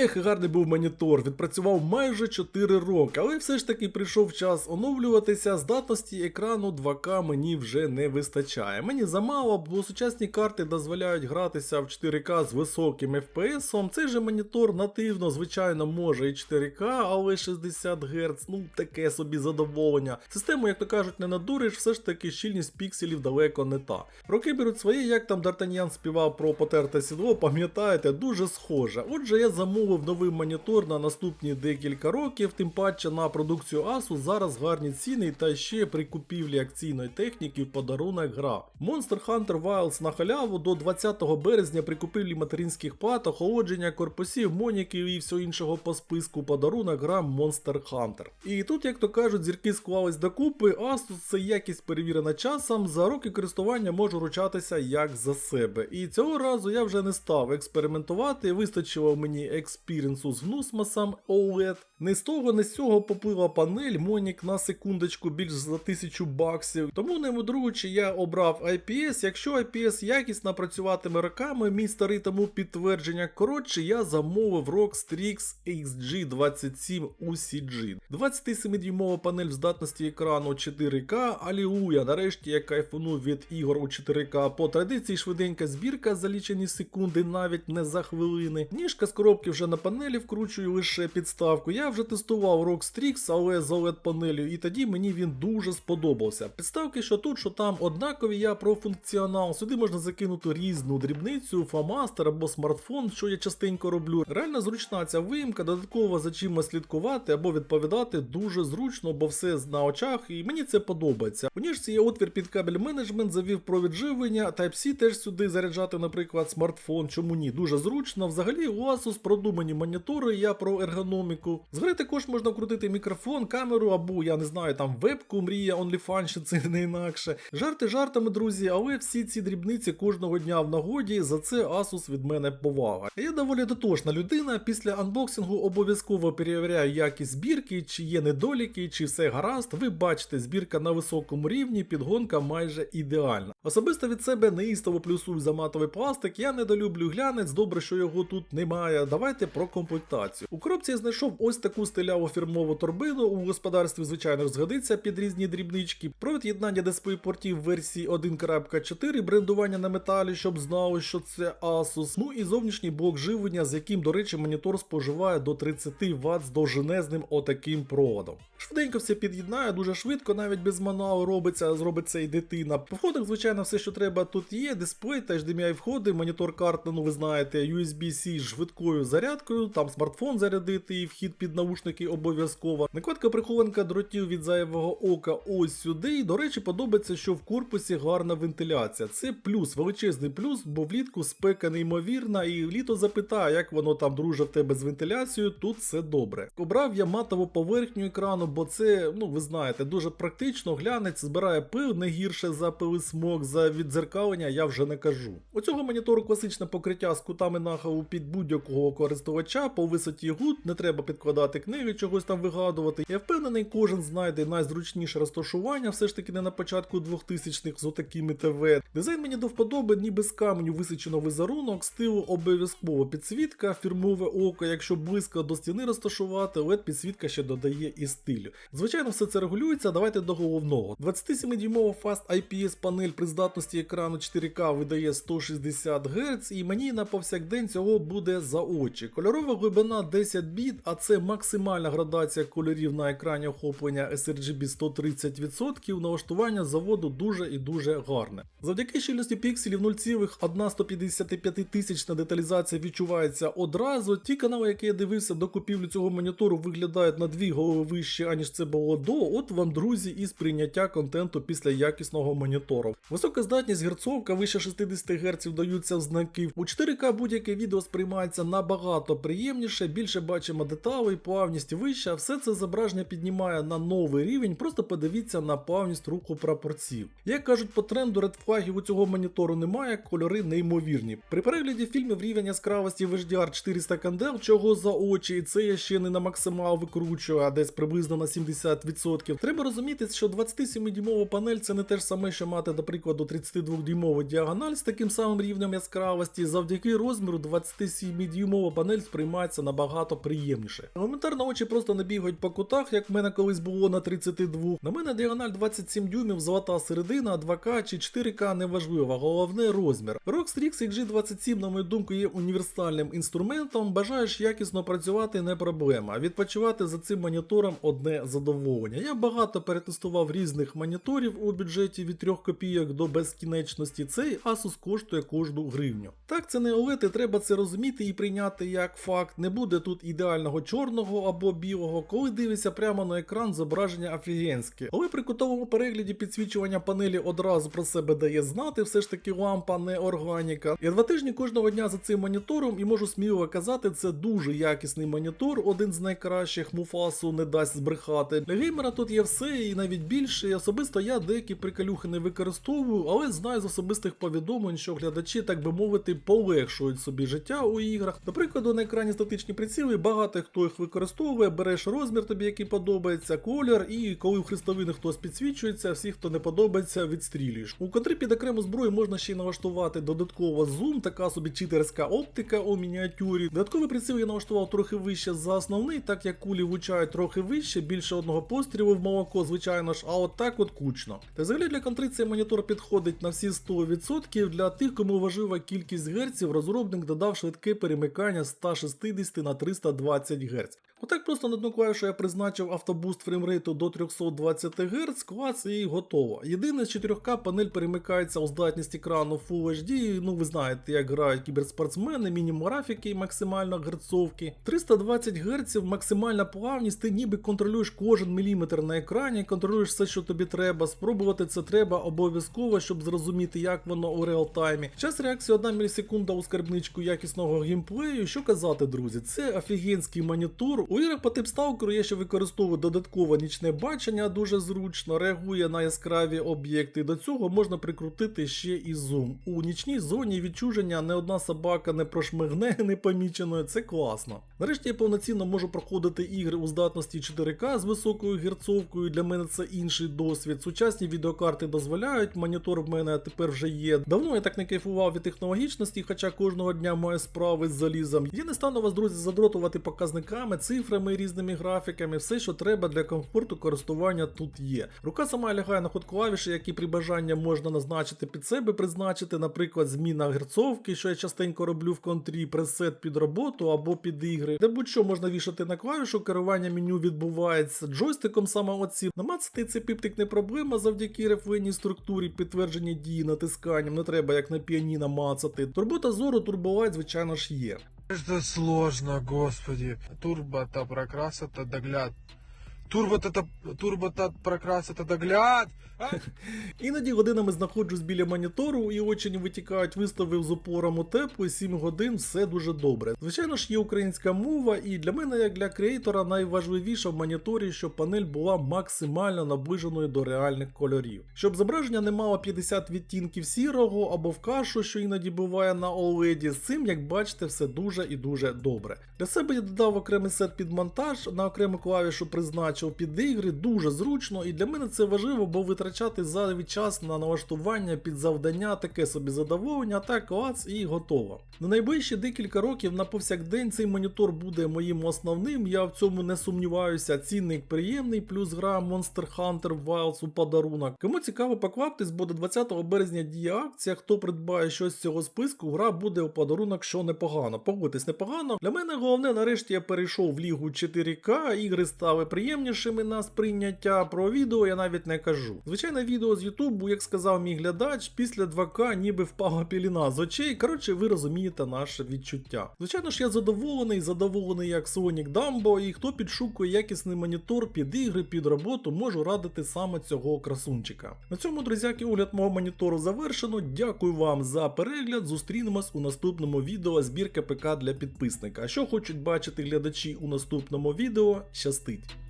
Ех, гарний був монітор, відпрацював майже 4 роки, але все ж таки прийшов час оновлюватися. Здатності екрану 2К мені вже не вистачає. Мені замало, бо сучасні карти дозволяють гратися в 4К з високим FPS. Цей же монітор нативно, звичайно, може і 4К, але 60 Гц, ну таке собі задоволення. Систему, як то кажуть, не надуриш, все ж таки щільність пікселів далеко не та. Роки беруть свої, як там Д'Артаньян співав про потерте сідло, пам'ятаєте, дуже схоже. Отже, я замовив новий монітор на наступні декілька років, тим паче на продукцію Asus зараз гарні ціни та ще при купівлі акційної техніки в подарунок гра. Monster Hunter Wilds на халяву до 20 березня при купівлі материнських плат, охолодження корпусів, моніків і всього іншого по списку подарунок гра Monster Hunter. І тут, як то кажуть, зірки склались докупи, Asus це якість перевірена часом, за роки користування можу ручатися як за себе. І цього разу я вже не став експериментувати, вистачило мені експірінсу з гнусмосом OLED. Не з того, не з цього поплила панель Монік на секундочку більш за 1000 баксів. Тому не мудруючи, я обрав IPS. Якщо IPS якісно працюватиме роками, мій старий тому підтвердження. Коротше, я замовив ROG Strix XG27 UCG. 27-дюймова панель здатності екрану 4К. Алілуя, нарешті я кайфанув від ігор у 4К. По традиції швиденька збірка за лічені секунди, навіть не за хвилини. Ніжка з коробки вже на панелі вкручую лише підставку. Я вже тестував ROG Strix, але з OLED панелю, і тоді мені він дуже сподобався. Підставки, що тут, що там однакові, я про функціонал. Сюди можна закинути різну дрібницю, фломастер або смартфон, що я частенько роблю. Реально зручна ця виїмка, додатково за чимось слідкувати або відповідати дуже зручно, бо все на очах, і мені це подобається. У ніжці є отвір під кабель менеджмент, завів провід живлення, Type-C теж сюди заряджати, наприклад, смартфон. Чому ні? Дуже зручно. Взагалі у Asus продумані монітори, я про ергономіку. Згори також можна вкрутити мікрофон, камеру або я не знаю, там вебку, мрія, OnlyFans, це не інакше. Жарти жартами, друзі, але всі ці дрібниці кожного дня в нагоді. За це Asus від мене повага. Я доволі дотошна людина. Після анбоксингу обов'язково перевіряю якість збірки, чи є недоліки, чи все гаразд. Ви бачите, збірка на високому рівні, підгонка майже ідеальна. Особисто від себе неїстово плюсую за матовий пластик. Я недолюблю глянець, добре, що його тут немає. Давайте про комплектацію. У коробці знайшов ось таку стиляву фірмову торбину. У господарстві, звичайно, ж згодиться під різні дрібнички. Провід єднання дисплей портів версії 1.4, брендування на металі, щоб знали, що це Asus. Ну і зовнішній блок живлення, з яким, до речі, монітор споживає до 30 Вт з довженезним отаким проводом. Швиденько все під'єднає, дуже швидко, навіть без мануалу робиться, зробить це і дитина. По входах, звичайно, все, що треба тут є. Дисплей та HDMI входи, монітор карта, ну ви знаєте, USB-C швидкою зарядкою, там смартфон зарядити і вхід під наушники обов'язково. Накладка прихованка дротів від зайвого ока ось сюди. І, до речі, подобається, що в корпусі гарна вентиляція. Це плюс, величезний плюс, бо влітку спека неймовірна, і літо запитає, як воно там друже в тебе з вентиляцією, тут все добре. Обрав я матову поверхню екрану, бо це, ну ви знаєте, дуже практично. Глянець збирає пил не гірше за пилисмок, за віддзеркалення я вже не кажу. У цього монітору класичне покриття з кутами нахилу під будь-якого користувача по висоті гуд, не треба підкладати книги, чогось там вигадувати. Я впевнений, кожен знайде найзручніше розташування, все ж таки не на початку 2000-х з отакими ТВ. Дизайн мені до вподоби, ніби з каменю висічено візерунок, стилу обов'язково підсвітка, фірмове око, якщо близько до стіни розташувати, LED підсвітка ще додає і стилю. Звичайно, все це регулюється. Давайте до головного. 27-дюймова Fast IPS панель при здатності екрану 4К видає 160 Гц, і мені на повсякдень цього буде за очі. Кольорова глибина 10 біт, а це максимальна градація кольорів на екрані охоплення sRGB 130%. Налаштування заводу дуже і дуже гарне. Завдяки щільності пікселів 0,155 тисячна деталізація відчувається одразу. Ті канали, які я дивився до купівлі цього монітору, виглядають на дві голови вище, аніж це було до. От вам, друзі, і сприйняття контенту після якісного монітору. Висока здатність герцовка вище 60 Гц даються в знаки. У 4К будь-яке відео сприймається набагато приємніше, більше бачимо деталей, плавність вища. Все це зображення піднімає на новий рівень. Просто подивіться на плавність руху прапорців. Як кажуть по тренду, редфлагів у цього монітору немає, кольори неймовірні. При перегляді фільмів рівень яскравості в HDR 400 кандел, чого за очі, і це я ще не на максимал викручую, а десь приблизно на 70%. Треба розуміти, що 27-дюймова панель це не те ж саме, що мати, до прикладу, 32-дюймову діагональ з таким самим рівнем яскравості. Завдяки розміру 27-дюймова панель панель сприймається набагато приємніше. Елементарно очі просто не бігають по кутах, як в мене колись було на 32. На мене діагональ 27 дюймів, золота середина, 2К чи 4К неважливо, головне розмір. ROG Strix XG27, на мою думку, є універсальним інструментом. Бажаєш якісно працювати не проблема. Відпочивати за цим монітором одне задоволення. Я багато перетестував різних моніторів у бюджеті від 3 копійок до безкінечності. Цей Asus коштує кожну гривню. Так, це не і треба це розуміти і прийняти як факт. Не буде тут ідеального чорного або білого, коли дивишся прямо на екран, зображення офігенське. Але при кутовому перегляді підсвічування панелі одразу про себе дає знати, все ж таки лампа не органіка. Я два тижні кожного дня за цим монітором і можу сміливо казати, це дуже якісний монітор, один з найкращих муфасу не дасть збрехати. Для геймера тут є все і навіть більше. І особисто я деякі приколюхи не використовую, але знаю з особистих повідомлень, що глядачі, так би мовити, полегшують собі життя у іграх. До прикладу, на екрані статичні приціли, багато хто їх використовує, береш розмір тобі, який подобається, колір, і коли в хрестовини хтось підсвічується, всі, хто не подобається, відстрілюєш. У контрі під окрему зброю можна ще й налаштувати додатково зум, така собі читерська оптика у мініатюрі. Додатковий приціл я налаштував трохи вище за основний, так як кулі влучають трохи вище, більше одного пострілу в молоко, звичайно ж, а от так от кучно. Та взагалі для контри цей монітор підходить на всі 100%. Для тих, кому важлива кількість герців, розробник додав швидке перемикання з 160 на 320 Гц. Отак просто на одну клавішу я призначив автобуст фреймрейту до 320 Гц, клац і готово. Єдине з 4К панель перемикається у здатність екрану Full HD, ну ви знаєте, як грають кіберспортсмени, мінімум графіки максимально герцовки. 320 Гц, максимальна плавність, ти ніби контролюєш кожен міліметр на екрані, контролюєш все, що тобі треба. Спробувати це треба обов'язково, щоб зрозуміти, як воно у реалтаймі. Час реакції 1 мілісекунда у скарбничку якісного геймплею. Що казати, друзі, це офігенський монітор. У іграх по тип Stalker я ще використовую додаткове нічне бачення, дуже зручно, реагує на яскраві об'єкти. До цього можна прикрутити ще і зум. У нічній зоні відчуження не одна собака не прошмигне непоміченою, це класно. Нарешті я повноцінно можу проходити ігри у здатності 4К з високою герцовкою. Для мене це інший досвід. Сучасні відеокарти дозволяють, монітор в мене тепер вже є. Давно я так не кайфував від технологічності, хоча кожного дня маю справи з залізом. Я не стану вас, друзі, задротувати показниками, цифрами, різними графіками. Все, що треба для комфорту користування тут є. Рука сама лягає на ход клавіші, які при бажанні можна назначити під себе, призначити, наприклад, зміна герцовки, що я частенько роблю в контрі, пресет під роботу або під ігри. Де будь-що можна вішати на клавішу, керування меню відбувається джойстиком саме оці. Намацати цей піптик не проблема завдяки рефлейній структурі, підтвердження дії натисканням, не треба як на піаніно мацати. Турбота зору, турболайт, звичайно ж є. Это сложно, господи. Турбо-то прокрас это догляд. Турбо-то турбо-то прокрас это догляд. Іноді годинами знаходжусь біля монітору і очі витікають, виставив з упором у тепло, 7 годин все дуже добре. Звичайно ж, є українська мова, і для мене, як для креатора, найважливіше в моніторі, щоб панель була максимально наближеною до реальних кольорів. Щоб зображення не мало 50 відтінків сірого або в кашу, що іноді буває на OLED, з цим, як бачите, все дуже і дуже добре. Для себе я додав окремий сет під монтаж, на окрему клавішу призначив під ігри, дуже зручно, і для мене це важливо, бо витрачати зайвий час на налаштування під завдання, таке собі задоволення, так клац і готово. На найближчі декілька років на повсякдень цей монітор буде моїм основним, я в цьому не сумніваюся. Цінник приємний, плюс гра Monster Hunter Wilds у подарунок. Кому цікаво покваптись, бо до 20 березня діє акція. Хто придбає щось з цього списку, гра буде у подарунок, що непогано. Погодьтесь, непогано. Для мене головне, нарешті я перейшов в лігу 4К, ігри стали приємнішими на сприйняття. Про відео я навіть не кажу. Звичайно, відео з Ютубу, як сказав мій глядач, після 2К ніби впала піліна з очей. Коротше, ви розумієте наше відчуття. Звичайно ж, я задоволений, задоволений як Sonic Dumbo, і хто підшукує якісний монітор під ігри, під роботу, можу радити саме цього красунчика. На цьому, друзяки, огляд мого монітору завершено. Дякую вам за перегляд. Зустрінемось у наступному відео збірка ПК для підписника. Що хочуть бачити глядачі у наступному відео, щастить!